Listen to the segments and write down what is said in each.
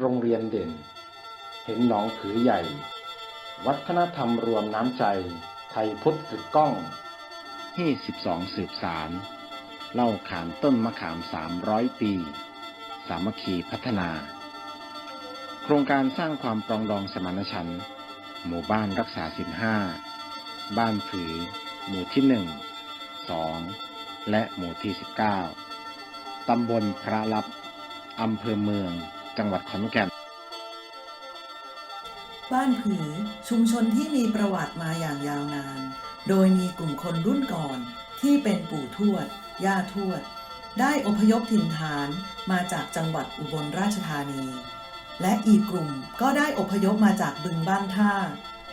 โรงเรียนเด่น เห็นหนองผือใหญ่ วัฒนธรรมรวมน้ำใจ ไทยพุทธกึกก้องที่12สืบสาร เล่าขานต้นมะขาม 300 ปี สามัคคีพัฒนา โครงการสร้างความปรองดองสมานฉันท์หมู่บ้านรักษาศีลห้า บ้านผือ หมู่ที่หนึ่ง สอง และหมู่ที่19ตำบลพระลับ อำเภอเมือง จังหวัดขอนแก่น บ้านผือชุมชนที่มีประวัติมาอย่างยาวนาน โดยมีกลุ่มคนรุ่นก่อนที่เป็นปู่ทวด ย่าทวด ได้อพยพถิ่นฐานมาจากจังหวัดอุบลราชธานี และอีกกลุ่มก็ได้อพยพมาจากบึงบ้านท่า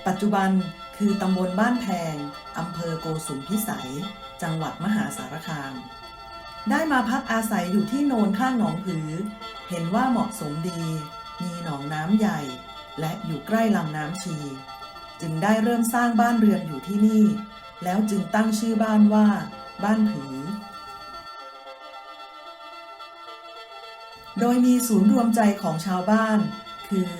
ปัจจุบันคือตำบลบ้านแพงอำเภอโกสุมพิสัย จังหวัดมหาสารคาม ได้มาพักอาศัยอยู่ที่โนนข้างหนองผือ เห็นว่าเหมาะสมดี มีหนองน้ำใหญ่ และอยู่ใกล้ลำน้ำชี จึงได้เริ่มสร้างบ้านเรือนอยู่ที่นี่ แล้วจึงตั้งชื่อบ้านว่า บ้านผือโดยมีศูนย์รวมใจของชาวบ้าน คือ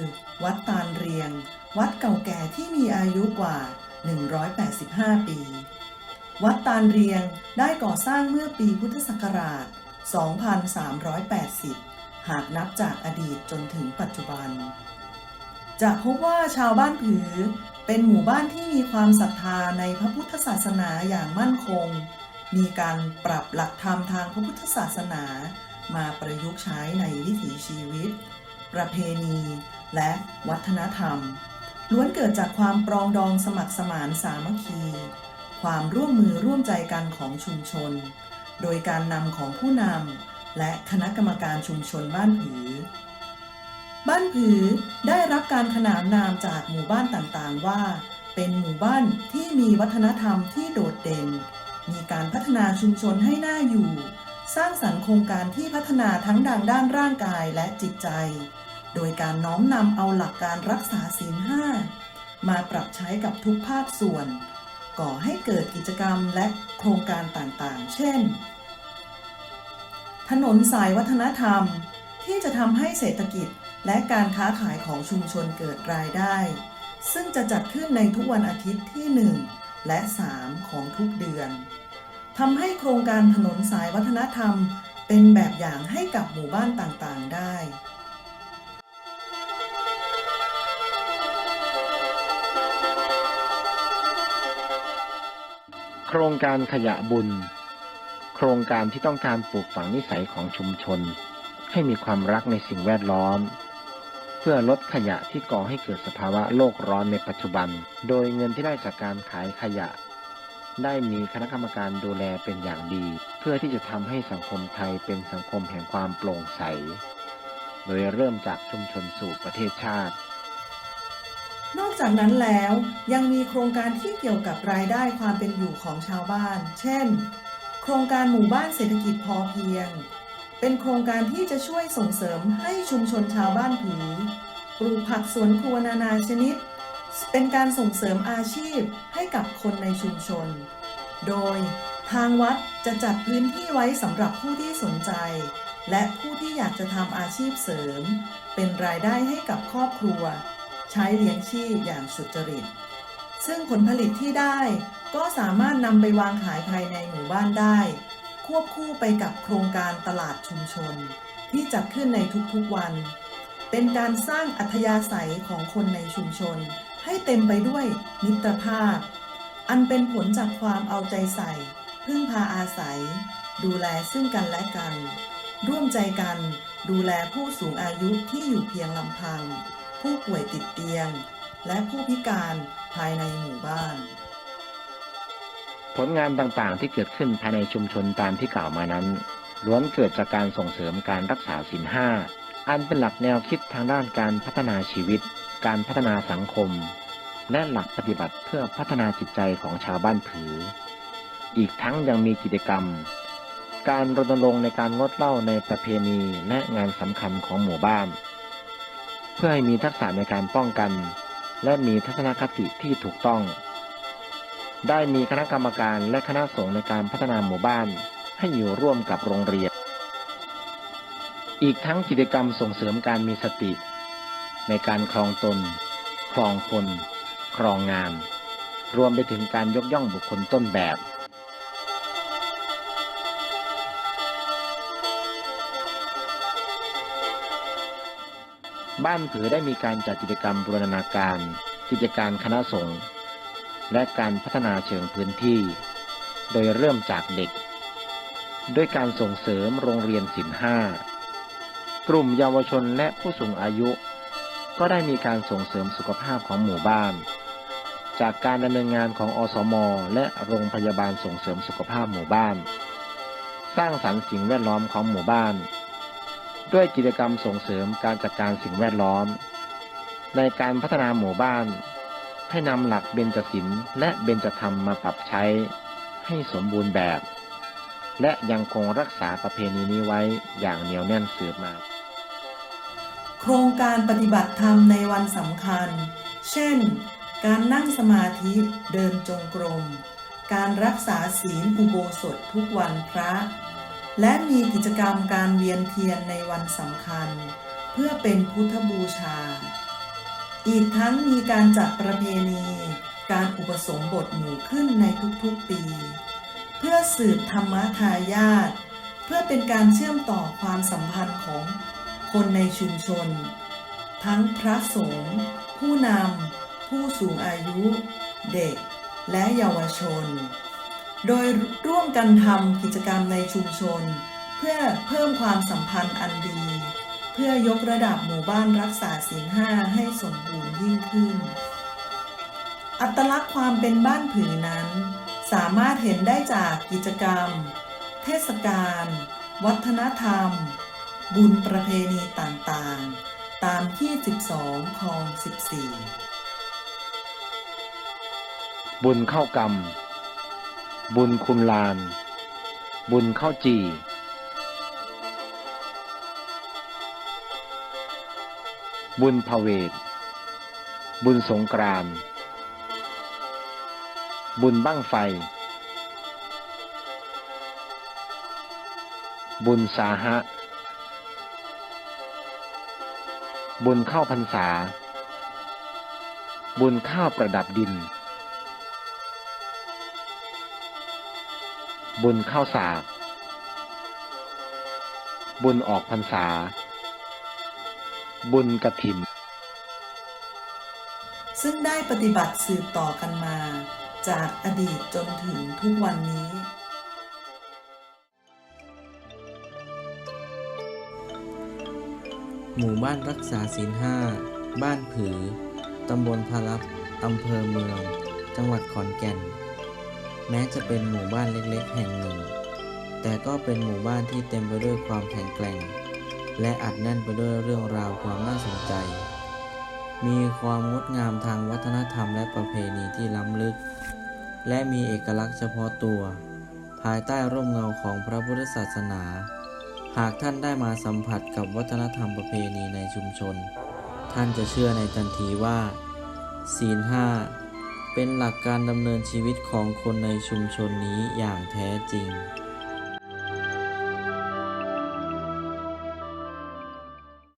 วัดตาลเรียง วัดเก่าแก่ที่มีอายุกว่า 185 ปี วัดตาลเรียงได้ก่อสร้างเมื่อปีพุทธศักราช 2380 หากนับจากอดีตจนถึงปัจจุบัน จะพบว่าชาวบ้านผือ เป็นหมู่บ้านที่มีความศรัทธาในพระพุทธศาสนาอย่างมั่นคง มีการปรับหลักธรรมทางพระพุทธศาสนา มาประยุกต์ใช้ในวิถีชีวิต ประเพณี และวัฒนธรรม ล้วนเกิดจากความปรองดองสมัครสมานสามัคคี ความร่วมมือร่วมใจกันของชุมชน โดยการนำของผู้นำ และคณะกรรมการชุมชนบ้านผือ บ้านผือได้รับการขนานนามจากหมู่บ้านต่างๆว่า เป็นหมู่บ้านที่มีวัฒนธรรมที่โดดเด่น มีการพัฒนาชุมชนให้น่าอยู่ สร้างสรรค์โครงการที่พัฒนาทั้งดังด้านร่างกายและจิตใจ โดยการน้อมนำเอาหลักการรักษาศีลห้ามาปรับใช้กับทุกภาคส่วน ก่อให้เกิดกิจกรรมและโครงการต่างๆ เช่น ถนนสายวัฒนธรรม ที่จะทำให้เศรษฐกิจและการค้าขายของชุมชนเกิดรายได้ ซึ่งจะจัดขึ้นในทุกวันอาทิตย์ที่ 1 และ 3 ของทุกเดือนทำให้โครงการถนนสายวัฒนธรรม เป็นแบบอย่างให้กับหมู่บ้านต่างๆได้โครงการขยะบุญ โครงการที่ต้องการปลูกฝังนิสัยของชุมชน ให้มีความรักในสิ่งแวดล้อม เพื่อลดขยะที่ก่อให้เกิดสภาวะโลกร้อนในปัจจุบัน โดยเงินที่ได้จากการขายขยะ ได้มีคณะกรรมการดูแลเป็นอย่างดี เพื่อที่จะทำให้สังคมไทยเป็นสังคมแห่งความโปร่งใส โดยเริ่มจากชุมชนสู่ประเทศชาตินอกจากนั้นแล้วยังมีโครงการที่เกี่ยวกับรายได้ความเป็นอยู่ของชาวบ้าน เช่น โครงการหมู่บ้านเศรษฐกิจพอเพียง เป็นโครงการที่จะช่วยส่งเสริมให้ชุมชนชาวบ้านผือปลูกผักสวนครัวนานาชนิด เป็นการส่งเสริมอาชีพให้กับคนในชุมชน โดยทางวัดจะจัดพื้นที่ไว้สำหรับผู้ที่สนใจ และผู้ที่อยากจะทำอาชีพเสริม เป็นรายได้ให้กับครอบครัว ใช้เลี้ยงชีพอย่างสุจริต ซึ่งผลผลิตที่ได้ก็สามารถนำไปวางขายภายในหมู่บ้านได้ ควบคู่ไปกับโครงการตลาดชุมชน ที่จัดขึ้นในทุกๆวัน เป็นการสร้างอัธยาศัยของคนในชุมชน ให้เต็มไปด้วยมิตรภาพ อันเป็นผลจากความเอาใจใส่ พึ่งพาอาศัย ดูแลซึ่งกันและกัน ร่วมใจกันดูแลผู้สูงอายุที่อยู่เพียงลำพัง ผู้ป่วยติดเตียง และผู้พิการ ภายในหมู่บ้าน ผลงานต่างๆที่เกิดขึ้นภายในชุมชนตามที่กล่าวมานั้นล้วนเกิดจากการส่งเสริมการรักษาศีลห้าอันเป็นหลักแนวคิดทางด้านการพัฒนาชีวิต การพัฒนาสังคม และหลักปฏิบัติเพื่อพัฒนาจิตใจของชาวบ้านผือ อีกทั้งยังมีกิจกรรม การรณรงค์ในการงดเหล้าในประเพณีและงานสำคัญของหมู่บ้าน เพื่อให้มีทักษะในการป้องกัน และมีทัศนคติที่ถูกต้อง ได้มีคณะกรรมการและคณะสงฆ์ในการพัฒนาหมู่บ้านให้อยู่ร่วมกับโรงเรียน อีกทั้งกิจกรรมส่งเสริมการมีสติ ในการครองตน ครองคน ครองงาน รวมไปถึงการยกย่องบุคคลต้นแบบ บ้านผือได้มีการจัดกิจกรรมบูรณาการ กิจการคณะสงฆ์และการพัฒนาเชิงพื้นที่ โดยเริ่มจากเด็ก ด้วยการส่งเสริมโรงเรียนศิลห้ากลุ่มเยาวชนและผู้สูงอายุ ก็ได้มีการส่งเสริมสุขภาพของหมู่บ้าน จากการดำเนินงานของอสม และโรงพยาบาลส่งเสริมสุขภาพหมู่บ้าน สร้างสรรค์สิ่งแวดล้อมของหมู่บ้าน ด้วยกิจกรรมส่งเสริมการจัดการสิ่งแวดล้อม ในการพัฒนาหมู่บ้าน ให้นำหลักเบญจศิลป์และเบญจธรรมมาปรับใช้ให้สมบูรณ์แบบ และยังคงรักษาประเพณีนี้ไว้อย่างเหนียวแน่นสืบมา โครงการปฏิบัติธรรมในวันสำคัญ เช่น การนั่งสมาธิเดินจงกรม การรักษาศีลอุโบสถทุกวันพระ และมีกิจกรรมการเวียนเทียนในวันสำคัญ เพื่อเป็นพุทธบูชา อีกทั้งมีการจัดประเพณี การอุปสมบทหมู่ขึ้นในทุกๆปี เพื่อสืบธรรมทายาทเพื่อเป็นการเชื่อมต่อความสัมพันธ์ของคนในชุมชน ทั้งพระสงฆ์ผู้นำผู้สูงอายุ เด็ก และเยาวชน โดยร่วมกันทำกิจกรรมในชุมชน เพื่อเพิ่มความสัมพันธ์อันดี เพื่อยกระดับหมู่บ้านรักษาศีลห้าให้สมบูรณ์ยิ่งขึ้น อัตลักษณ์ความเป็นบ้านผือนั้น สามารถเห็นได้จากกิจกรรม เทศกาลวัฒนธรรม บุญประเพณีต่างๆ ตามที่ 12คลอง 14 บุญเข้ากรรม บุญคุณลาน บุญข้าวจีบุญพเวท บุญสงกราน บุญบั้งไฟ บุญสาหะ บุญข้าวพรรษา บุญข้าวประดับดิน บุญข้าวสาก บุญออกพรรษา บุญกระถิน ซึ่งได้ปฏิบัติสืบต่อกันมา จากอดีตจนถึงทุกวันนี้ หมู่บ้านรักษาศีลห้า บ้านผือ ตำบลพารับอำเภอเมือง จังหวัดขอนแก่น แม้จะเป็นหมู่บ้านเล็กๆ แห่งหนึ่ง แต่ก็เป็นหมู่บ้านที่เต็มไปด้วยความแข็งแกร่ง และอัดแน่นไปด้วยเรื่องราวความน่าสนใจ มีความงดงามทางวัฒนธรรมและประเพณีที่ล้ำลึก และมีเอกลักษณ์เฉพาะตัว ภายใต้ร่มเงาของพระพุทธศาสนา หากท่านได้มาสัมผัสกับวัฒนธรรมประเพณีในชุมชน ท่านจะเชื่อในทันทีว่าศีลห้า เป็นหลักการดำเนินชีวิตของคนในชุมชนนี้อย่างแท้จริง